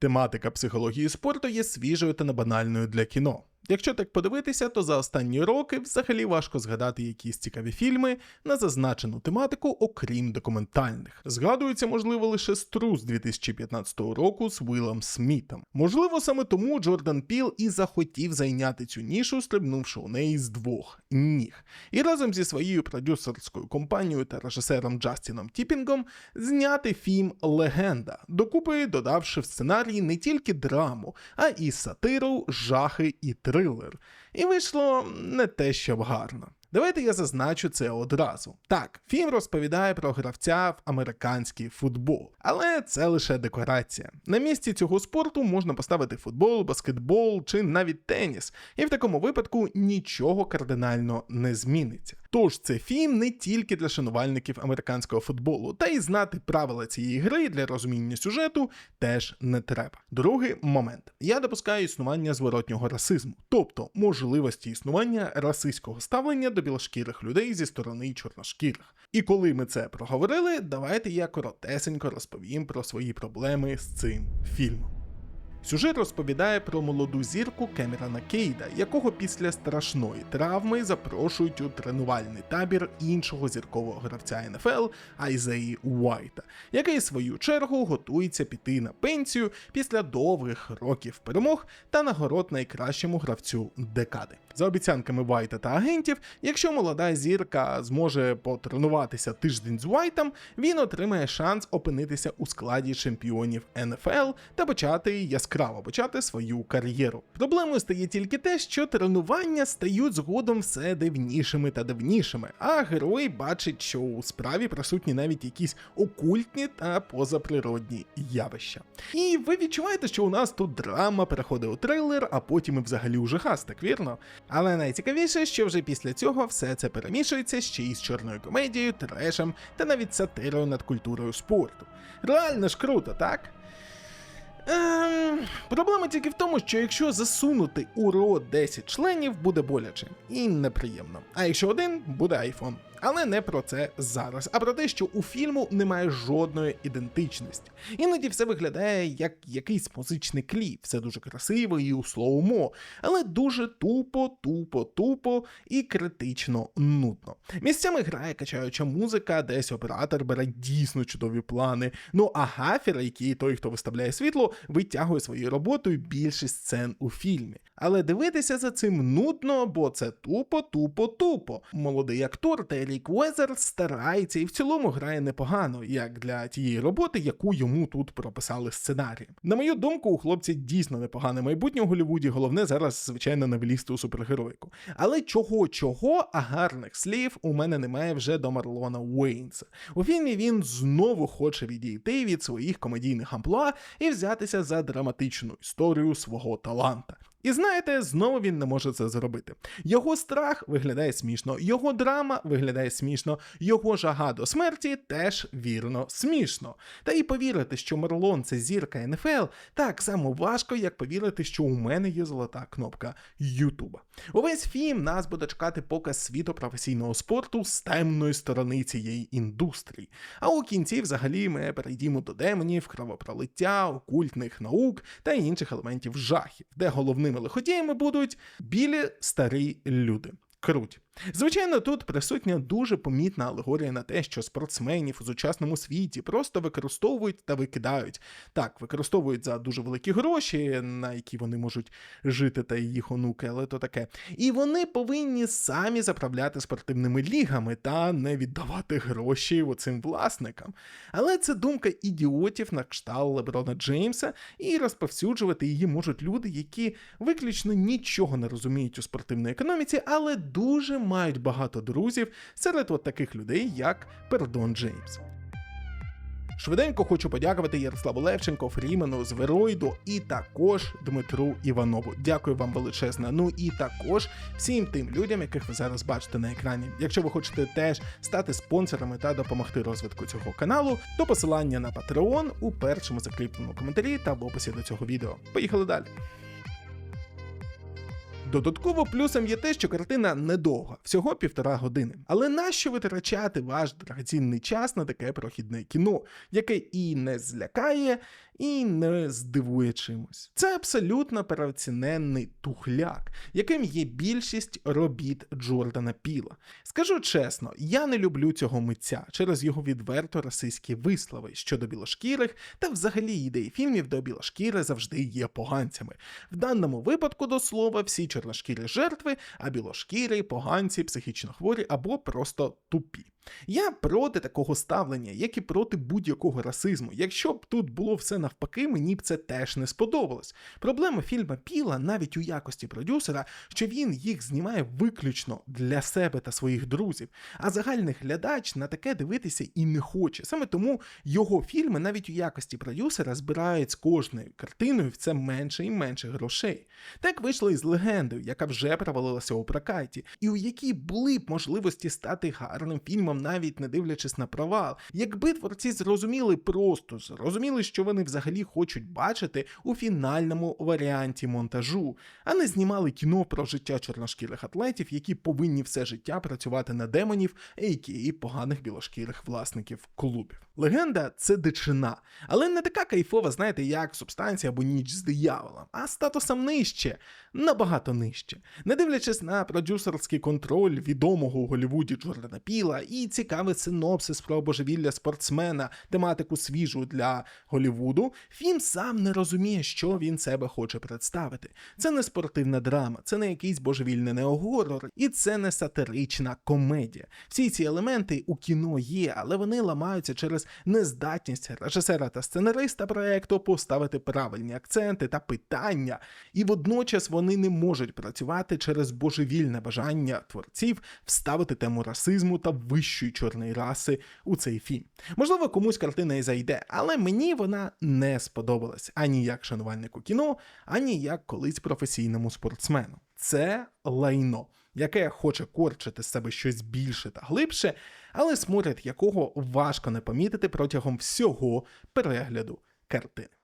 Тематика психології спорту є свіжою та небанальною для кіно. Якщо так подивитися, то за останні роки взагалі важко згадати якісь цікаві фільми на зазначену тематику, окрім документальних. Згадується, можливо, лише струс 2015 року з Уілом Смітом. Можливо, саме тому Джордан Піл і захотів зайняти цю нішу, стрибнувши у неї з двох ніг. І разом зі своєю продюсерською компанією та режисером Джастіном Тіпінгом зняти фільм Легенда, докупи додавши в сценарій не тільки драму, а і сатиру, жахи і трилер. І вийшло не те, щоб гарно. Давайте я зазначу це одразу. Так, фільм розповідає про гравця в американський футбол, але це лише декорація. На місці цього спорту можна поставити футбол, баскетбол чи навіть теніс, і в такому випадку нічого кардинально не зміниться. Тож це фільм не тільки для шанувальників американського футболу, та й знати правила цієї гри для розуміння сюжету теж не треба. Другий момент: я допускаю існування зворотнього расизму, тобто можливості існування расистського ставлення до білошкірих людей зі сторони чорношкірих. І коли ми це проговорили, давайте я коротесенько розповім про свої проблеми з цим фільмом. Сюжет розповідає про молоду зірку Кемерона Кейда, якого після страшної травми запрошують у тренувальний табір іншого зіркового гравця НФЛ Айзеї Уайта, який в свою чергу готується піти на пенсію після довгих років перемог та нагород найкращому гравцю декади. За обіцянками Вайта та агентів, якщо молода зірка зможе потренуватися тиждень з Уайтом, він отримає шанс опинитися у складі чемпіонів НФЛ та почати яскраво почати свою кар'єру. Проблемою стає тільки те, що тренування стають згодом все дивнішими та дивнішими, а герой бачить, що у справі присутні навіть якісь окультні та позаприродні явища. І ви відчуваєте, що у нас тут драма переходить у трейлер, а потім і взагалі у жахас, так вірно? Але найцікавіше, що вже після цього все це перемішується ще й з чорною комедією, трешем та навіть сатирою над культурою спорту. Реально ж круто, так? Ем, проблема тільки в тому, що якщо засунути у рот 10 членів, буде боляче і неприємно. А якщо один, буде айфон. Але не про це зараз, а про те, що у фільму немає жодної ідентичності. Іноді все виглядає як якийсь музичний кліп, все дуже красиво і у слоумо, але дуже тупо, тупо, тупо і критично нудно. Місцями грає качаюча музика, десь оператор бере дійсно чудові плани. Ну а гафер, який той, хто виставляє світло, витягує своєю роботою більшість сцен у фільмі. Але дивитися за цим нудно, бо це тупо, тупо, тупо. Молодий актор Терік Уезер старається і в цілому грає непогано, як для тієї роботи, яку йому тут прописали сценарієм. На мою думку, у хлопця дійсно непогане майбутнє у Голлівуді, головне зараз, звичайно, не у супергероїку. Але чого чого, а гарних слів у мене немає вже до Марлона Уейнса. У фільмі він знову хоче відійти від своїх комедійних амплуа і взятися за драматичну історію свого таланта. І знаєте, знову він не може це зробити. Його страх виглядає смішно, його драма виглядає смішно, його жага до смерті теж вірно смішно. Та і повірити, що Мерлон це зірка НФЛ, так само важко, як повірити, що у мене є золота кнопка Ютуба. Увесь фільм нас буде чекати показ світу професійного спорту з темної сторони цієї індустрії. А у кінці, взагалі, ми перейдімо до демонів, кровопролиття, окультних наук та інших елементів жахів, де головними лиходіями будуть білі старі люди. Круть. Звичайно, тут присутня дуже помітна алегорія на те, що спортсменів у сучасному світі просто використовують та викидають. Так, використовують за дуже великі гроші, на які вони можуть жити та їх онуки, але то таке. І вони повинні самі заправляти спортивними лігами та не віддавати гроші оцим власникам. Але це думка ідіотів на кшталт Леброна Джеймса, і розповсюджувати її можуть люди, які виключно нічого не розуміють у спортивній економіці, але дуже мають багато друзів серед от таких людей, як Пердон Джеймс. Швиденько хочу подякувати Ярославу Левченко, Фрімену, Звероїду і також Дмитру Іванову. Дякую вам величезно. Ну і також всім тим людям, яких ви зараз бачите на екрані. Якщо ви хочете теж стати спонсорами та допомогти розвитку цього каналу, то посилання на Patreon у першому закріпленому коментарі та в описі до цього відео. Поїхали далі. Додатково плюсом є те, що картина недовга, всього півтора години. Але нащо витрачати ваш драгоцінний час на таке прохідне кіно, яке і не злякає, і не здивує чимось. Це абсолютно переоціненний тухляк, яким є більшість робіт Джордана Піла. Скажу чесно, я не люблю цього митця через його відверто расистські вислови щодо білошкірих та взагалі ідеї фільмів, де білошкіри завжди є поганцями. В даному випадку, до слова, всі чорношкірі жертви, а білошкірі, поганці, психічно хворі або просто тупі. Я проти такого ставлення, як і проти будь-якого расизму. Якщо б тут було все навпаки, мені б це теж не сподобалось. Проблема фільма Піла навіть у якості продюсера, що він їх знімає виключно для себе та своїх друзів. А загальний глядач на таке дивитися і не хоче. Саме тому його фільми навіть у якості продюсера збирають з кожною картиною в це менше і менше грошей. Так вийшло і з легендою, яка вже провалилася у прокаті, і у якій були б можливості стати гарним фільмом, навіть не дивлячись на провал. Якби творці зрозуміли просто зрозуміли, що вони взагалі хочуть бачити у фінальному варіанті монтажу, а не знімали кіно про життя чорношкірих атлетів, які повинні все життя працювати на демонів, а.к.а. поганих білошкірих власників клубів. Легенда це дичина, але не така кайфова, знаєте, як субстанція або ніч з дияволом, а статусом нижче, набагато нижче. Не дивлячись на продюсерський контроль відомого у Голлівуді Джордана Піла і цікавий синопсис про божевілля спортсмена, тематику свіжу для Голлівуду, фільм сам не розуміє, що він себе хоче представити. Це не спортивна драма, це не якийсь божевільний неогорор, і це не сатирична комедія. Всі ці елементи у кіно є, але вони ламаються через нездатність режисера та сценариста проекту поставити правильні акценти та питання, і водночас вони не можуть працювати через божевільне бажання творців вставити тему расизму та вищої чорної раси у цей фільм. Можливо, комусь картина і зайде, але мені вона не сподобалась ані як шанувальнику кіно, ані як колись професійному спортсмену. Це лайно, яке хоче корчити з себе щось більше та глибше, але сморід якого важко не помітити протягом всього перегляду картини.